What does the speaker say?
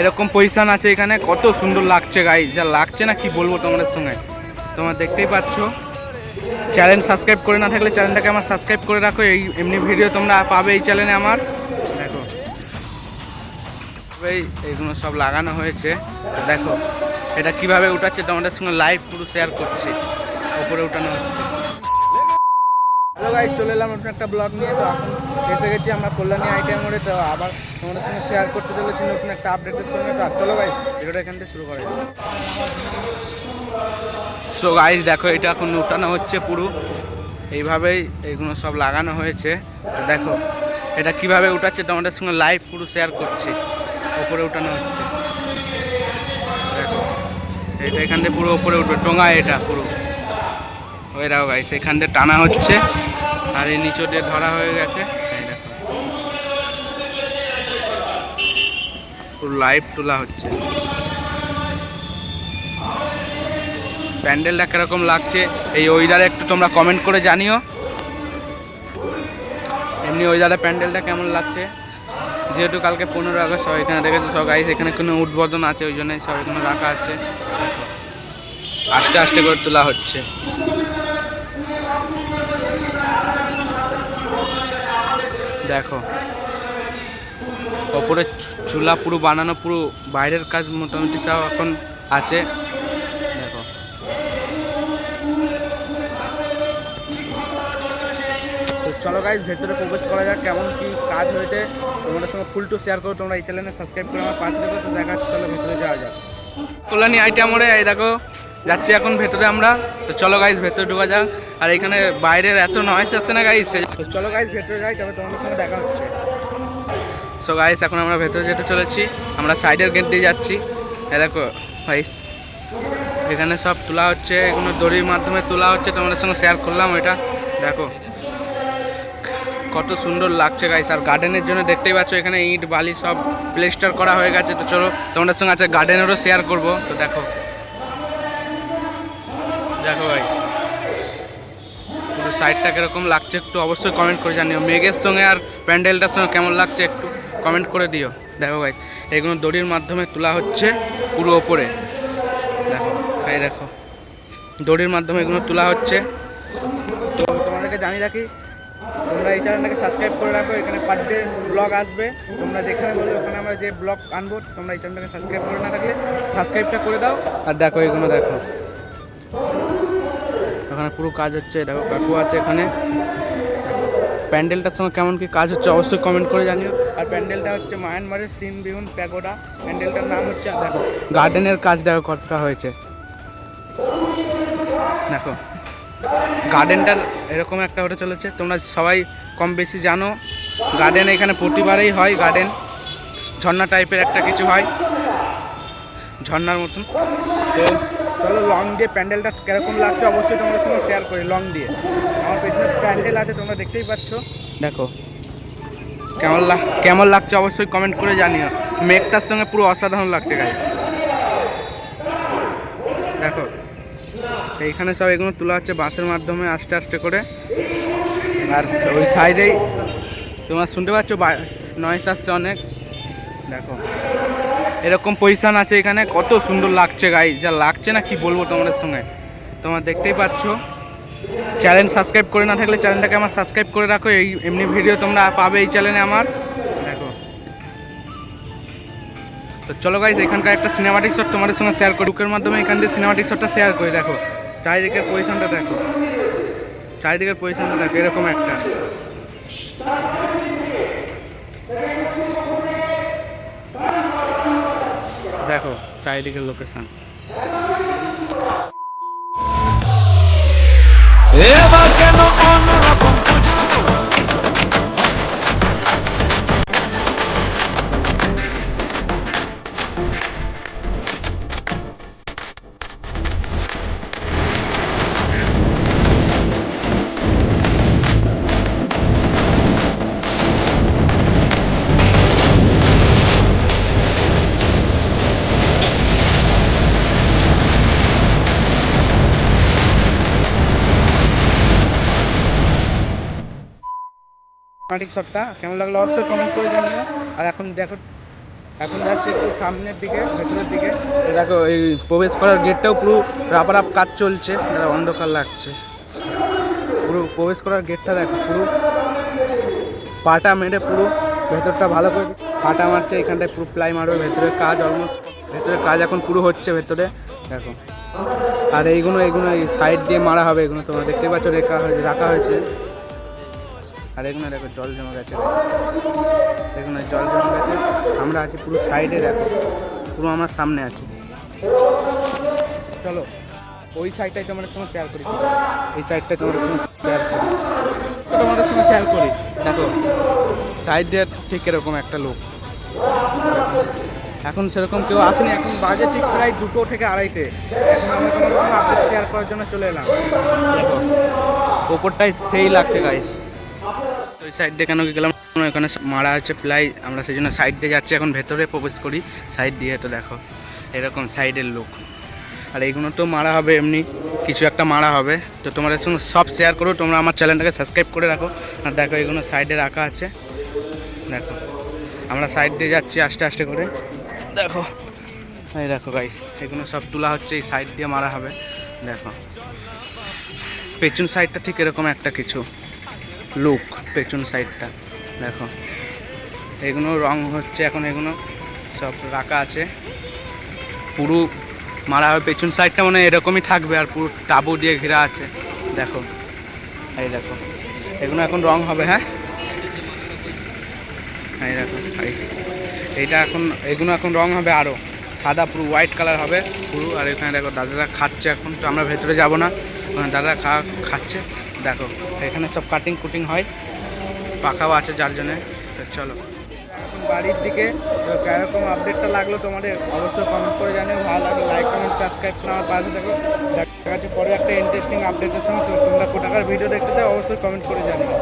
এরকম পজিশন আছে এখানে। কত সুন্দর লাগছে গাই যা লাগছে না, কি বলব তোমাদের সঙ্গে? তোমরা দেখতেই পাচ্ছ। চ্যানেল সাবস্ক্রাইব করে না থাকলে চ্যানেলটাকে আমার সাবস্ক্রাইব করে রাখো। এই এমনি ভিডিও তোমরা পাবে এই চ্যানেলে আমার। দেখো। এই এইগুলো সব লাগানো হয়েছে। দেখো, এটা কীভাবে উঠাচ্ছে, তোমাদের সঙ্গে লাইভ পুরো শেয়ার করছি। ওপরে উঠানো হচ্ছে। গাইজ চলে এলাম নতুন একটা ব্লগ নিয়ে। তো এখন এসে গেছি আমরা কল্যাণী আইটিএম মোড়ে। তো আবার তোমাদের সঙ্গে শেয়ার করতে চলেছি নতুন একটা আপডেটের সঙ্গে। তো চলো গাইজ ভিডিওটা এখান থেকে শুরু করে সো গাইজ দেখো, এটা এখন উঠানো হচ্ছে পুরো। এইভাবেই এইগুলো সব লাগানো হয়েছে। তো দেখো, এটা কীভাবে উঠাচ্ছে তোমাদের সঙ্গে লাইভ পুরো শেয়ার করছি। ওপরে উঠানো হচ্ছে। দেখো, এটা এখান থেকে পুরো উপরে উঠবে। টোঙা এটা পুরো। ওই দেখো গাইস এখান দিয়ে টানা হচ্ছে। আর এই নিচে দিয়ে ধরা হয়ে গেছে। লাইভ তোলা হচ্ছে। প্যান্ডেলটা কীরকম লাগছে, এই ওয়েদারে একটু তোমরা কমেন্ট করে জানিও। এমনি ওয়েদারে প্যান্ডেলটা কেমন লাগছে? যেহেতু কালকে পনেরো আগস্ট সব এখানে রেখেছে সব গাইস এখানে কোনো উদ্বোধন আছে, ওই জন্যই সব এখানে রাখা আছে। আস্তে আস্তে করে তোলা হচ্ছে। দেখো। ওপরে চুলা পুরো বানানো, পুরো বাইরের কাজ মোটামুটি সব এখন আছে। দেখো। তো চলো গাইজ ভেতরে প্রবেশ করা যাক, কেমন কি কাজ হয়েছে। তোমাদের সঙ্গে ফুল টু শেয়ার করো তোমরা এই চ্যানেলে সাবস্ক্রাইব করে আমার পাশে দেখো তো দেখা চলো ভেতরে যাওয়া যাক। কল্যাণী আইটেম এই দেখো। যাচ্ছি এখন ভেতরে আমরা। তো চলো গাইজ ভেতরে ঢোকা যাক। আর এখানে বাইরের এত নয়েস আছে না গাইজ তো চলো গাইজ ভেতরে যাই তবে তোমাদের সঙ্গে দেখা হচ্ছে। সো গাইস এখন আমরা ভেতরে যেতে চলেছি। আমরা সাইডের গেট দিয়ে যাচ্ছি। দেখো গাইস এখানে সব তোলা হচ্ছে। এগুলো দড়ির মাধ্যমে তোলা হচ্ছে। তোমাদের সঙ্গে শেয়ার করলাম ওইটা দেখো কত সুন্দর লাগছে গাইস আর গার্ডেনের জন্য দেখতেই পাচ্ছ এখানে ইট বালি সব প্লেস্টার করা হয়ে গেছে। তো চলো তোমাদের সঙ্গে আছে গার্ডেনেরও শেয়ার করব। তো দেখো দেখো গাইস পুরো সাইডটা কীরকম লাগছে একটু অবশ্যই কমেন্ট করে জানিও। মেঘের সঙ্গে আর প্যান্ডেলটার সঙ্গে কেমন লাগছে একটু কমেন্ট করে দিও। দেখো গাইস এগুলো দড়ির মাধ্যমে তোলা হচ্ছে পুরো ওপরে। দেখো, এই দেখো। দড়ির মাধ্যমে এগুলো তোলা হচ্ছে। তো তোমাদেরকে জানিয়ে রাখি, তোমরা এই চ্যানেলটাকে সাবস্ক্রাইব করে রাখো। এখানে পার ডে ব্লগ আসবে। তোমরা যেখানে বলবে ওখানে আমরা যে ব্লগ আনব, তোমরা এই চ্যানেলটাকে সাবস্ক্রাইব করে না থাকলে সাবস্ক্রাইবটা করে দাও। আর দেখো এগুলো দেখো। এখানে পুরো কাজ হচ্ছে, দেখো কাকু আছে এখানে। প্যান্ডেলটার সঙ্গে কেমন কি কাজ হচ্ছে অবশ্যই কমেন্ট করে জানিও। আর প্যান্ডেলটা হচ্ছে মায়ানমারের সিন বিহুন প্যাগোডা। প্যান্ডেলটার নাম হচ্ছে, দেখো গার্ডেনের কাজ দেখো কতটা হয়েছে। দেখো গার্ডেনটার এরকম একটা হতে চলেছে। তোমরা সবাই কম বেশি জানো গার্ডেন এখানে প্রতিবারেই হয় গার্ডেন ঝর্ণা টাইপের একটা কিছু হয়, ঝর্ণার মতন। তো চলো লং দিয়ে প্যান্ডেলটা কীরকম লাগছে অবশ্যই তোমাদের সঙ্গে শেয়ার করি লং দিয়ে। আমার পেছনে প্যান্ডেল আছে, তোমরা দেখতেই পাচ্ছ। দেখো। কেমন লাগ কেমন লাগছে অবশ্যই কমেন্ট করে জানিও। মেঘটার সঙ্গে পুরো অসাধারণ লাগছে গাইস দেখো। এইখানে সব এগুলো তোলা হচ্ছে বাঁশের মাধ্যমে আস্তে আস্তে করে। আর ওই সাইডেই তোমরা শুনতে পাচ্ছ নয়েস আসছে অনেক। দেখো। এরকম পজিশন আছে এখানে। কত সুন্দর লাগছে গাই যা লাগছে না, কি বলব তোমাদের সঙ্গে? তোমরা দেখতেই পাচ্ছ। চ্যানেল সাবস্ক্রাইব করে না থাকলে চ্যানেলটাকে আমার সাবস্ক্রাইব করে রাখো। এই এমনি ভিডিও তোমরা পাবে এই চ্যানেলে আমার। দেখো। তো চলো গাইজ এখানকার একটা সিনেমাটিক শট তোমাদের সঙ্গে শেয়ার করি। বুকের মাধ্যমে এখান দিয়ে সিনেমাটিক শটটা শেয়ার করি, দেখো। চারিদিকের পজিশনটা দেখো। চারিদিকের পজিশনটা দেখো, এরকম একটা। দেখো চারিদিকে লোকেশন। সিনেমাটিক শটটা কেমন লাগল অবশ্যই কমেন্ট করে জানিও। আর এখন দেখো, এখন যাচ্ছে একটু সামনের দিকে, ভেতরের দিকে। দেখো, এই প্রবেশ করার গেটটাও পুরো রাবার আপ কাজ চলছে। যারা অন্ধকার লাগছে। পুরো প্রবেশ করার গেটটা দেখো, পুরো পাটা মেরে পুরো ভেতরটা ভালো করে পাটা মারছে, এখানটায় পুরো প্লাই মারবে, ভেতরের কাজ অলমোস্ট ভেতরের কাজ এখন পুরো হচ্ছে ভেতরে। দেখো। আর এইগুলো এইগুলো এই সাইড দিয়ে মারা হবে এগুলো তোমরা দেখতে পাচ্ছ, রেখা হয়েছে রাখা হয়েছে। আর এগুলো দেখো জল জমে গেছে এখানে জল জমে গেছে। আমরা আছি পুরো সাইডে দেখো, পুরো আমার সামনে আছি। চলো, ওই সাইডটাই তোমাদের সঙ্গে শেয়ার করি। এই সাইডটাই তোমাদের সঙ্গে শেয়ার করি। তোমাদের সঙ্গে শেয়ার করি। দেখো সাইড ঠিক এরকম একটা লোক। এখন সেরকম কেউ আসেনি, এখন বাজে ঠিক প্রায় দুটো থেকে আড়াইটে। এখন আমরা তোমাদের সঙ্গে আপডেট শেয়ার করার জন্য চলে এলাম। দেখো, ওপরটাই সেই লাগছে গাইস ওই সাইড দিয়ে কেন গেলাম? এখানে মারা হচ্ছে প্লাই, আমরা সেই জন্য সাইড দিয়ে যাচ্ছি, এখন ভেতরে প্রবেশ করি। সাইড দিয়ে তো দেখো, এরকম সাইডের লোক। আর এইগুলো তো মারা হবে এমনি, কিছু একটা মারা হবে। তো তোমাদের সঙ্গে সব শেয়ার করো তোমরা আমার চ্যানেলটাকে সাবস্ক্রাইব করে রাখো। আর দেখো এগুলো সাইডে রাখা আছে। দেখো, আমরা সাইড দিয়ে যাচ্ছি আস্তে আস্তে করে। দেখো, এই দেখো গাইস এগুলো সব তোলা হচ্ছে, এই সাইড দিয়ে মারা হবে। দেখো, পেছন সাইডটা ঠিক এরকম একটা কিছু। লুক পেছন সাইডটা, দেখো। এগুলো রং হচ্ছে, এখন এগুলো সব রাখা আছে। পুরো মারা হবে পেছন সাইডটা মানে এরকমই থাকবে আর পুরো তাবু দিয়ে ঘেরা আছে। দেখো, এই দেখো। এগুলো এখন রং হবে হ্যাঁ? এই দেখো এইটা এখন এগুলো এখন রং হবে আরও সাদা পুরো হোয়াইট কালার হবে, পুরো। আর এখানে দেখো, দাদারা খাচ্ছে এখন, তো আমরা ভেতরে যাব না। ওখানে দাদা খা, খাচ্ছে। দেখো এখানে সব কাটিং কুটিং হয়। পাখাও আছে যার জন্যে। তো চলো। বাড়ির দিকে, তো কীরকম আপডেটটা লাগল তোমাদের, অবশ্যই কমেন্ট করে জানিও। ভালো লাগল লাইক কমেন্ট সাবস্ক্রাইব করে আমার পাশে দেখো দেখা যাচ্ছে পরে একটা ইন্টারেস্টিং আপডেটের সঙ্গে। তোমরা কোটাকার ভিডিও দেখতে চাও, অবশ্যই কমেন্ট করে জানিও।